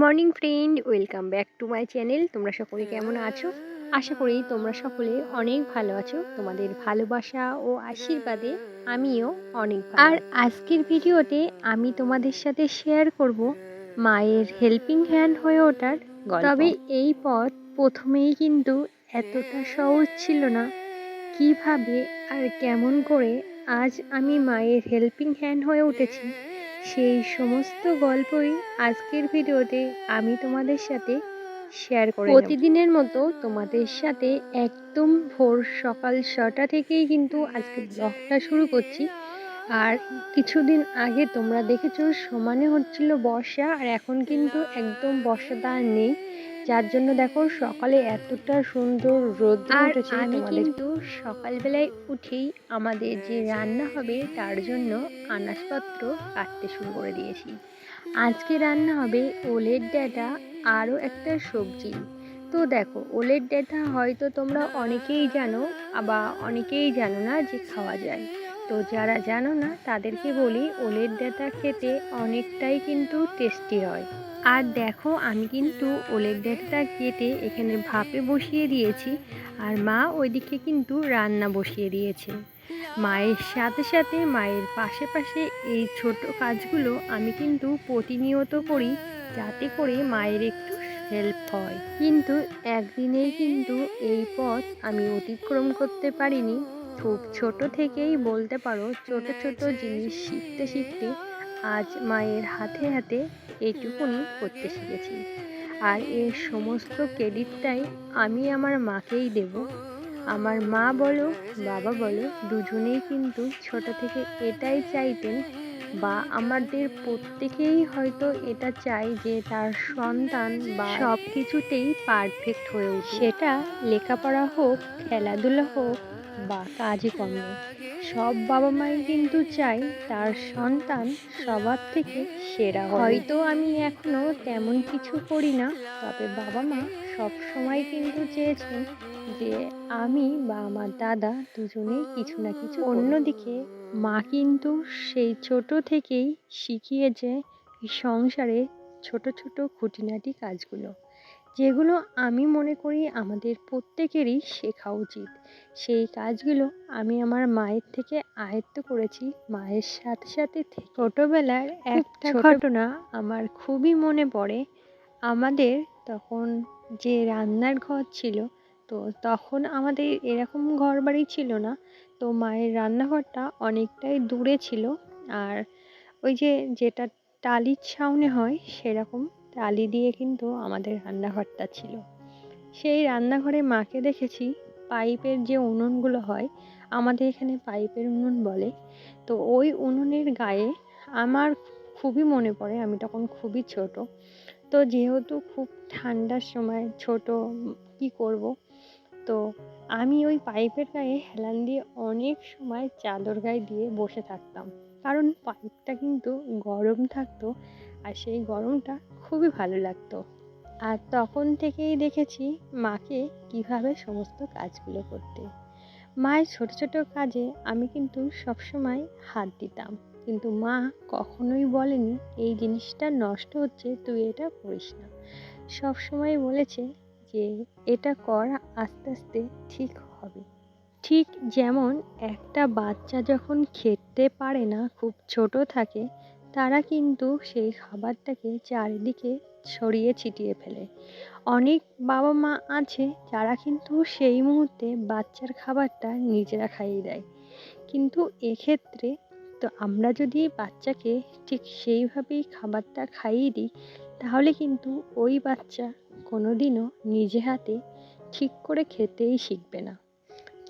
Morning friend, welcome back to my channel. তোমরা সকলে কেমন আছো? আশা করি তোমরা সকলে অনেক ভালো আছো। তোমাদের ভালোবাসা ও আশীর্বাদে আমিও অনেক আর আজকের ভিডিওতে আমি তোমাদের সাথে শেয়ার করব মায়ের হেল্পিং হ্যান্ড হয়ে ওঠার তবে এই পথ প্রথমেই কিন্তু এতটা সহজ ছিল না। কীভাবে আর কেমন করে আজ আমি মায়ের হেল্পিং হ্যান্ড হয়ে উঠেছি সেই সমস্ত গল্পই আজকের ভিডিওতে আমি তোমাদের সাথে শেয়ার করে প্রতিদিনের মতো তোমাদের সাথে একদম ভোর সকাল ছটা থেকেই কিন্তু আজকে ব্লগটা শুরু করছি। আর কিছুদিন আগে তোমরা দেখেছ সমানে হচ্ছিল বর্ষা, আর এখন কিন্তু একদম বর্ষাটা নেই। যার জন্য দেখো সকালে এতটা সুন্দর রোদ উঠেছে আমি কিন্তু সকালবেলায় উঠেই আমাদের যে রান্না হবে তার জন্য আনাজপত্র কাটতে শুরু করে দিয়েছি। আজকে রান্না হবে ওলের ডাঁটা আরও একটা সবজি। তো দেখো ওলের ডাঁটা হয়তো তোমরা অনেকেই জানো আবার অনেকেই জানো না যে খাওয়া যায়। তো যারা জানো না তাদেরকে বলি ওলের ডাঁটা খেতে অনেকটাই কিন্তু টেস্টি হয়। আর দেখো, আমি কিন্তু ওলের ডাঁটাটা কেটে এখানে ভাপে বসিয়ে দিয়েছি আর মা ওইদিকে কিন্তু রান্না বসিয়ে দিয়েছে। মায়ের সাথে সাথে মায়ের পাশে পাশে এই ছোট কাজগুলো আমি কিন্তু প্রতিনিয়ত করি যাতে করে মায়ের একটু হেল্প হয়। কিন্তু একদিনেই কিন্তু এই পথ আমি অতিক্রম করতে পারিনি। খুব ছোট থেকেই বলতে পারো, ছোট ছোট জিনিস শিখতে শিখতে আজ মায়ের হাতে হাতে এইটুকুনি করতে শিখেছি। আর এর সমস্ত ক্রেডিটটাই আমি আমার মাকেই দেব। আমার মা বলো বাবা বলো দুজনেই কিন্তু ছোট থেকে এটাই চাইতেন বা আমাদের প্রত্যেকেই হয়তো এটা চাই যে তার সন্তান বা সব কিছুতেই পারফেক্ট হয়ে উঠে সেটা লেখাপড়া হোক খেলাধুলা হোক বা কাজই কর্মে সব বাবা মাই কিন্তু চাই তার সন্তান সবার থেকে সেরা হয়তো আমি এখনও তেমন কিছু করি না, তবে বাবা মা সব সময় কিন্তু চেয়েছেন যে আমি বা আমার দাদা দুজনেই কিছু না কিছু অন্যদিকে মা কিন্তু সেই ছোট থেকেই শিখিয়েছে সংসারে ছোট ছোট খুঁটিনাটি কাজগুলো। যেগুলো আমি মনে করি আমাদের প্রত্যেকেরই শেখা উচিত। সেই কাজগুলো আমি আমার মায়ের থেকে আয়ত্ত করেছি। মায়ের সাথে সাথে ছোটবেলার একটা ঘটনা আমার খুবই মনে পড়ে। আমাদের তখন যে রান্নার ঘর ছিল তো তখন আমাদের এরকম ঘর বাড়ি ছিল না। তো মায়ের রান্নাঘরটা অনেকটাই দূরে ছিল। আর ওই যে যেটা টালির ছাউনি হয় সেরকম টালি দিয়ে কিন্তু আমাদের রান্নাঘরটা ছিল। সেই রান্নাঘরে মাকে দেখেছি, পাইপের যে উনুনগুলো হয়, আমাদের এখানে পাইপের উনুন বলে। তো ওই উনুনের গায়ে আমার খুবই মনে পড়ে, আমি তখন খুবই ছোট। তো যেহেতু খুব ঠান্ডার সময় ছোট, কি করব? তো আমি ওই পাইপের গায়ে হেলান দিয়ে অনেক সময় চাদর গায়ে দিয়ে বসে থাকতাম। কারণ পাইপটা কিন্তু গরম থাকতো আর সেই গরমটা খুবই ভালো লাগতো। আর তখন থেকেই দেখেছি মাকে কীভাবে সমস্ত কাজগুলো করতে। মায়ের ছোট ছোট কাজে আমি কিন্তু সবসময় হাত দিতাম। কিন্তু মা কখনোই বলেনি, এই জিনিসটা নষ্ট হচ্ছে, তুই এটা করিস না। সবসময় বলেছে যে, এটা কর, আস্তে আস্তে ঠিক হবে। ঠিক যেমন একটা বাচ্চা যখন খেতে পারে না, খুব ছোট থাকে তারা কিন্তু সেই খাবারটাকে চারিদিকে ছড়িয়ে ছিটিয়ে ফেলে। অনেক বাবা মা আছে যারা কিন্তু সেই মুহূর্তে বাচ্চার খাবারটা নিজেরা খাইয়ে দেয়। কিন্তু এক্ষেত্রে তো আমরা যদি বাচ্চাকে ঠিক সেইভাবেই খাবারটা খাইয়ে দিই, তাহলে কিন্তু ওই বাচ্চা কোনোদিনও নিজে হাতে ঠিক করে খেতেই শিখবে না।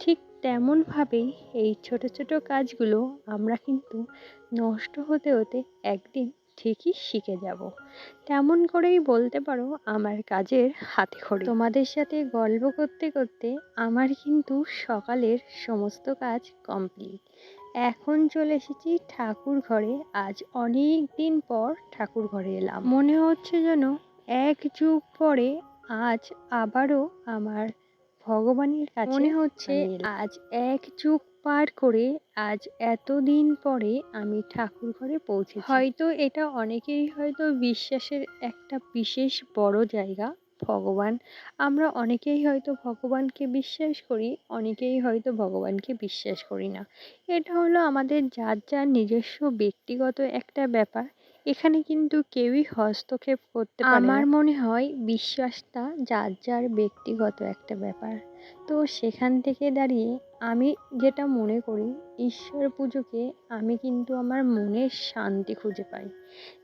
ঠিক তেমনভাবেই এই ছোট ছোট কাজগুলো আমরা কিন্তু নষ্ট হতে হতে একদিন ঠিকই শিখে যাব। তেমন করেই বলতে পারো আমার কাজের হাতে খড়ি। তোমাদের সাথে গল্প করতে করতে আমার কিন্তু সকালের সমস্ত কাজ কমপ্লিট। এখন চলে এসেছি ঠাকুর ঘরে। আজ অনেক দিন পর ঠাকুর ঘরে এলাম। মনে হচ্ছে যেন এক যুগ পরে আজ আবারও আমার ভগবানের কাছে মনে হচ্ছে আজ এক যুগ পার করে আজ এতদিন পরে আমি ঠাকুর ঘরে পৌঁছেছি। হয়তো এটা অনেকেই হয়তো বিশ্বাসের একটা বিশেষ বড় জায়গা ভগবান। আমরা অনেকেই হয়তো ভগবানকে বিশ্বাস করি অনেকেই হয়তো ভগবানকে বিশ্বাস করি না। এটা হলো আমাদের যার যার নিজস্ব ব্যক্তিগত একটা ব্যাপার। এখানে কিন্তু কেউই হস্তক্ষেপ করতে পারে আমার মনে হয় বিশ্বাসটা যার যার ব্যক্তিগত একটা ব্যাপার। তো সেখান থেকে দাঁড়িয়ে আমি যেটা মনে করি, ঈশ্বর পুজোকে আমি কিন্তু আমার মনের শান্তি খুঁজে পাই।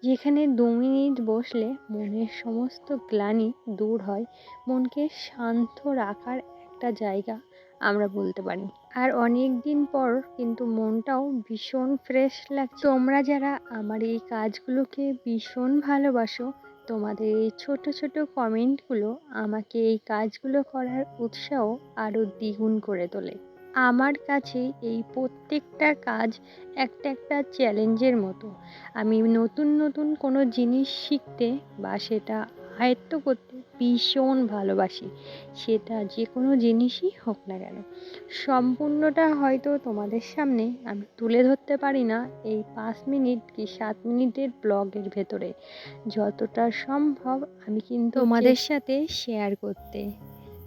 যেখানে দু মিনিট বসলে মনের সমস্ত গ্লানি দূর হয়, মনকে শান্ত রাখার একটা জায়গা আমরা বলতে পারি। আর অনেক দিন পর কিন্তু মনটাও ভীষণ ফ্রেশ লাগছে। তোমরা যারা আমার এই কাজগুলোকে ভীষণ ভালোবাসো, তোমাদের এই ছোট ছোট কমেন্টগুলো আমাকে এই কাজগুলো করার উৎসাহ আরও দ্বিগুণ করে তোলে। আমার কাছে এই প্রত্যেকটা কাজ একটা একটা চ্যালেঞ্জের মতো। আমি নতুন নতুন কোনো জিনিস শিখতে বা সেটা আয়ত্ত করতে ভীষণ ভালোবাসি। সেটা যে কোনো জিনিসই হোক না কেন। সম্পূর্ণটা হয়তো তোমাদের সামনে আমি তুলে ধরতে পারি না। এই পাঁচ মিনিট কি সাত মিনিটের ব্লগের ভেতরে। যতটা সম্ভব আমি কিন্তু তোমাদের সাথে শেয়ার করতে।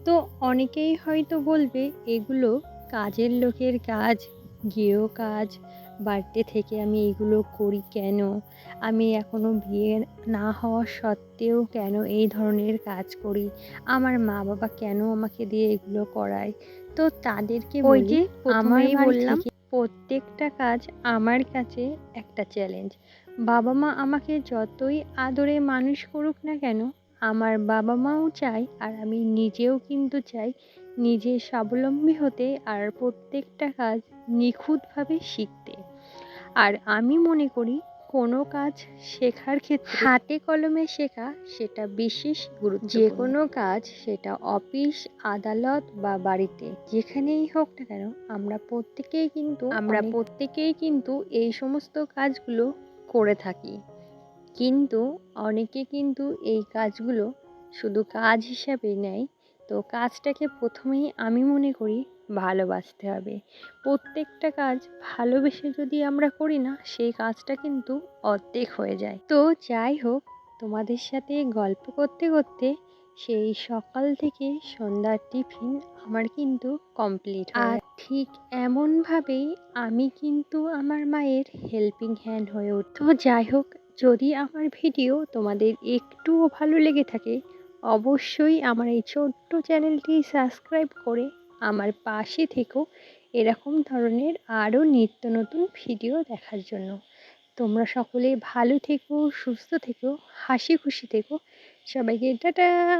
তো অনেকেই হয়তো বলবে এগুলো কাজের লোকের কাজ গেও কাজ বাড়িতে থেকে আমি এগুলো করি কেন? আমি এখনও বিয়ে না হওয়া সত্ত্বেও কেন এই ধরনের কাজ করি? আমার মা বাবা কেন আমাকে দিয়ে এগুলো করায়? তো তাদেরকে ওই যে আমার বললাম প্রত্যেকটা কাজ আমার কাছে একটা চ্যালেঞ্জ বাবা মা আমাকে যতই আদরে মানুষ করুক না কেন আমার বাবা মাও চায় আর আমি নিজেও কিন্তু চাই নিজে স্বাবলম্বী হতে আর প্রত্যেকটা কাজ নিখুঁতভাবে শিখতে। আর আমি মনে করি কোনো কাজ শেখার ক্ষেত্রে হাতে কলমে শেখা সেটা বিশেষ গুরুত্ব যে কোনো কাজ সেটা অফিস আদালত বা বাড়িতে যেখানেই হোক না কেন আমরা প্রত্যেকেই কিন্তু আমরা প্রত্যেকেই কিন্তু এই সমস্ত কাজগুলো করে থাকি। কিন্তু অনেকে কিন্তু এই কাজগুলো শুধু কাজ হিসাবে নেয়। তো কাজটাকে প্রথমেই আমি মনে করি ভালোবাসতে হবে। প্রত্যেকটা কাজ ভালোবেসে যদি আমরা করি না সেই কাজটা কিন্তু অর্ধেক হয়ে যায়। তো যাই হোক তোমাদের সাথে গল্প করতে করতে সেই সকাল থেকে সন্ধ্যার টিফিন আমার কিন্তু কমপ্লিট আর ঠিক এমনভাবেই আমি কিন্তু আমার মায়ের হেল্পিং হ্যান্ড হয়ে উঠ। তো যাই হোক যদি আমার ভিডিও তোমাদের একটুও ভালো লেগে থাকে অবশ্যই আমার এই ছোট্ট চ্যানেলটি সাবস্ক্রাইব করে আমার পাশে থেকো এরকম ধরনের আরও নিত্য নতুন ভিডিও দেখার জন্য। তোমরা সকলে ভালো থেকো, সুস্থ থেকো, হাসি খুশি থেকো। সবাইকে টাটা!